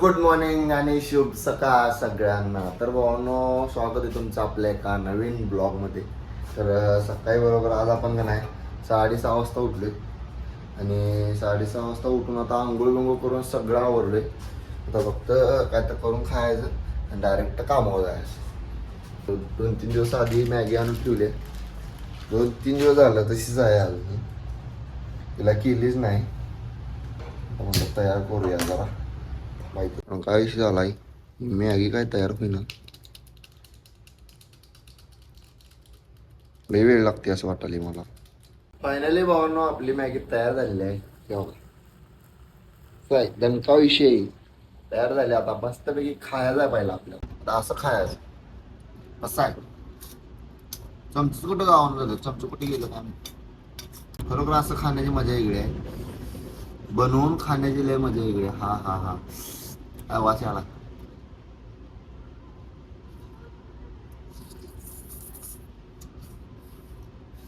Good morning आणि शुभ सकाळ सगळ्यांना. तर भावनो स्वागत आहे तुमचं आपल्या एका नवीन ब्लॉगमध्ये. तर सकाळी बरोबर आज आपण का नाही साडेसहा वाजता उठलोय. आणि साडेसहा वाजता उठून आता आंघोळ बिंगोळ करून सगळं आवरलोय. आता फक्त काय तर करून खायचं आणि डायरेक्ट कामावर जायचं. दोन तीन दिवस आधी मॅगी आणून ठेवले. दोन तीन दिवस झालं तशीच आहे अजून. तिला केलीच नाही. आपण तयार करूया जरा. माहिती काय विषय झालाय मॅगी काय तयार होईना लई वेळ लागते असं वाटायला मला फायनली भावांनो आपली मॅगी तयार झालेली आहे. काय दणका विषय तयार झाले आता मस्तपैकी खायला आहे पहिला आपल्याला आता असं खायचं असं आहे चमचं कुठं गावानं झालं चमचं कुठे गेलं का खरोखर असं खाण्याची मजा वेगळी आहे बनवून खाण्याची लय मजा वेगळी. हा हा हा आवाज आला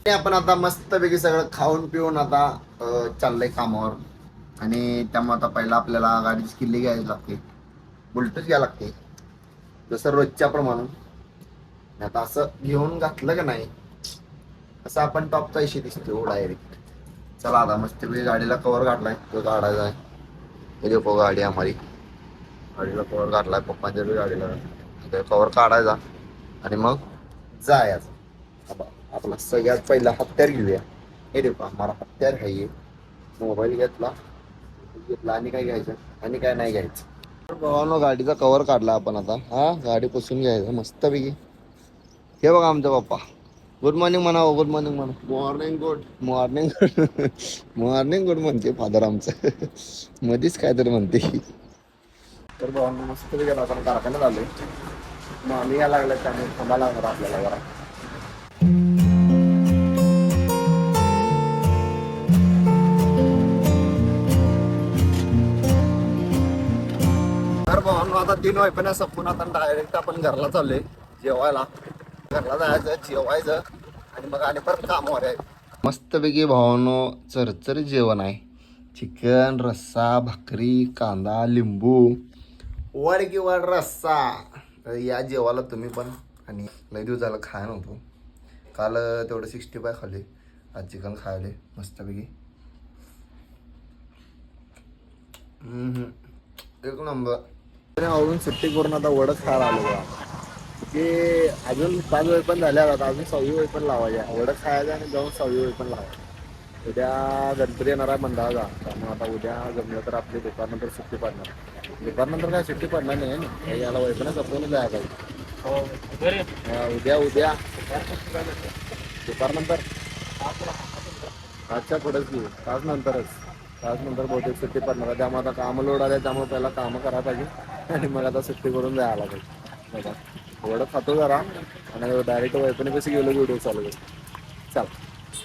आणि आपण आता मस्तपैकी सगळं खाऊन पिऊन आता चाललंय कामावर आणि त्यामुळे आता पहिला आपल्याला गाडीची किल्ली घ्यायला लागते बुलटच घ्यायला लागते जसं रोजच्या प्रमाणे आता असं घेऊन घातलं का नाही असं आपण टॉपचा इशे दिसतो डायरेक्ट चला आता मस्तपैकी गाडीला कवर घातलाय तो गाडायचा आहे गाडी आम्हाला गाडीला कवर घातलाय पप्पांच्या बी गाडीला. ते कवर काढायचा आणि मग जायचं. आपला सगळ्यात पहिला हत्यार घेऊया. हे देखो आम्हाला हत्यार आहे मोबाईल घेतला. घेतला आणि काय घ्यायचं? आणि काय नाही घ्यायचं. तर भावानो गाडीचा कवर काढला आपण आता. हा गाडी पुसून घ्यायचं. मस्तपैकी. हे बघा आमचा पप्पा. गुड मॉर्निंग म्हणा गुड मॉर्निंग म्हणा. Morning good morning good morning good म्हणते फादर आमचं. मध्येच काहीतरी म्हणते. तर भावांना मस्त गेला आपण कारखान्यात आलोय. मग आम्ही या लागल्या त्यामुळे थांबा लागणार आपल्याला जरा. तर भावांनो आता तीन वायपण्या संपून आता डायरेक्ट आपण घरला चाललोय जेवायला. घरला जायचं जेवायचं आणि मग आणि परत कामावर आहे मस्तपैकी भावांनो चरचर जेवण आहे. चिकन रस्सा भाकरी कांदा लिंबू. वर किंवा रस्सा. तर या जेवायला तुम्ही पण. आणि लय दिवस झालं खाय नव्हतो. काल तेवढं सिक्स्टी फाय खाल्ले. आज चिकन खायले मस्तपैकी. एक नंबर आवडून सुट्टी करून आता वडच खायला आलो बघा. ते अजून पाच वेळ पण झाल्या आता अजून सहावी वेळ पण लावायच्या वडच खायचं आणि जाऊन सहावी वेळ पण लावायचं. उद्या गणपती येणार आहे मंडळाचा त्यामुळे आता उद्या जमलं तर आपली दुपारनंतर सुट्टी पडणार. दुपारनंतर काय सुट्टी पडणार नाही याला वैपणच संपवून जायला पाहिजे. हा, उद्या उद्या. दुपारनंतर आजच्या पुढेच घेऊ तास नंतरच. तास नंतर बहुतेक सुट्टी पडणार त्यामुळे आता कामं लोड आले त्यामुळे पहिला कामं करायला पाहिजे. आणि मग आता सुट्टी करून जायला पाहिजे. बघा थोडं खातो जरा. आणि डायरेक्ट वैपणी कशी गेलो व्हिडिओ चालू चल.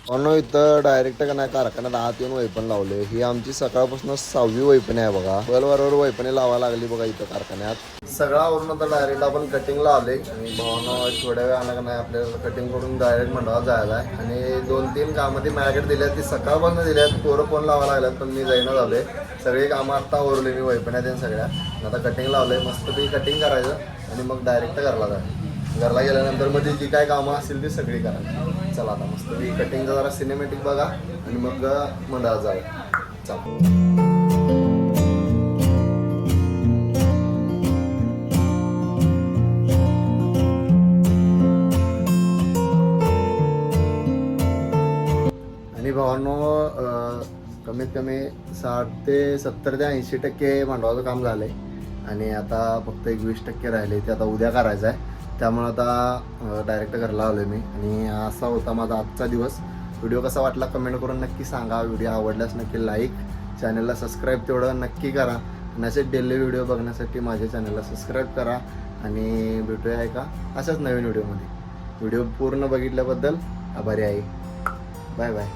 म्हणून इथं डायरेक्ट का नाही कारखान्यात आत येऊन वैपण लावले. ही आमची सकाळपासून सहावी वैपणी आहे बघा. बरोबर वैपणी लावायला लागली बघा इथं कारखान्यात. सगळावरून आता डायरेक्ट आपण कटिंग लावले आणि भावना थोड्या वेळानं का नाही आपल्याला कटिंग करून डायरेक्ट मंडळात जायला आहे. आणि दोन तीन कामं ती माझ्याकडे दिल्यात. ती सकाळपासून दिल्यात. पोरं फोन लावायला लागल्यात पण मी जाईना झालोय. सगळी कामं आत्ता ओरले मी वैपण्यात सगळ्या. आता कटिंग लावलंय. मस्त ती कटिंग करायचं. आणि मग डायरेक्ट करायला जायचं. घरला गेल्यानंतरमध्ये जी काय कामं असतील ती सगळी करा. चला आता मस्त. मी कटिंगचा जरा सिनेमॅटिक बघा आणि मग मंडळात जाऊया. चला. आणि भावांनो कमीत कमी साठ ते सत्तर ते ऐंशी टक्के मांडवाचं काम झालं आहे आणि आता फक्त एक वीस टक्के राहिले ते आता उद्या करायचं आहे त्यामुळं आता डायरेक्ट घरला आलोय मी. आणि असा होता माझा आजचा दिवस. व्हिडिओ कसा वाटला कमेंट करून नक्की सांगा. व्हिडिओ आवडल्यास नक्की लाईक चॅनलला सबस्क्राईब तेवढं नक्की करा. आणि असे डेली व्हिडिओ बघण्यासाठी माझ्या चॅनलला सबस्क्राईब करा. आणि भेटूया आहे का अशाच नवीन व्हिडिओमध्ये व्हिडिओ पूर्ण बघितल्याबद्दल आभारी आहे. Bye bye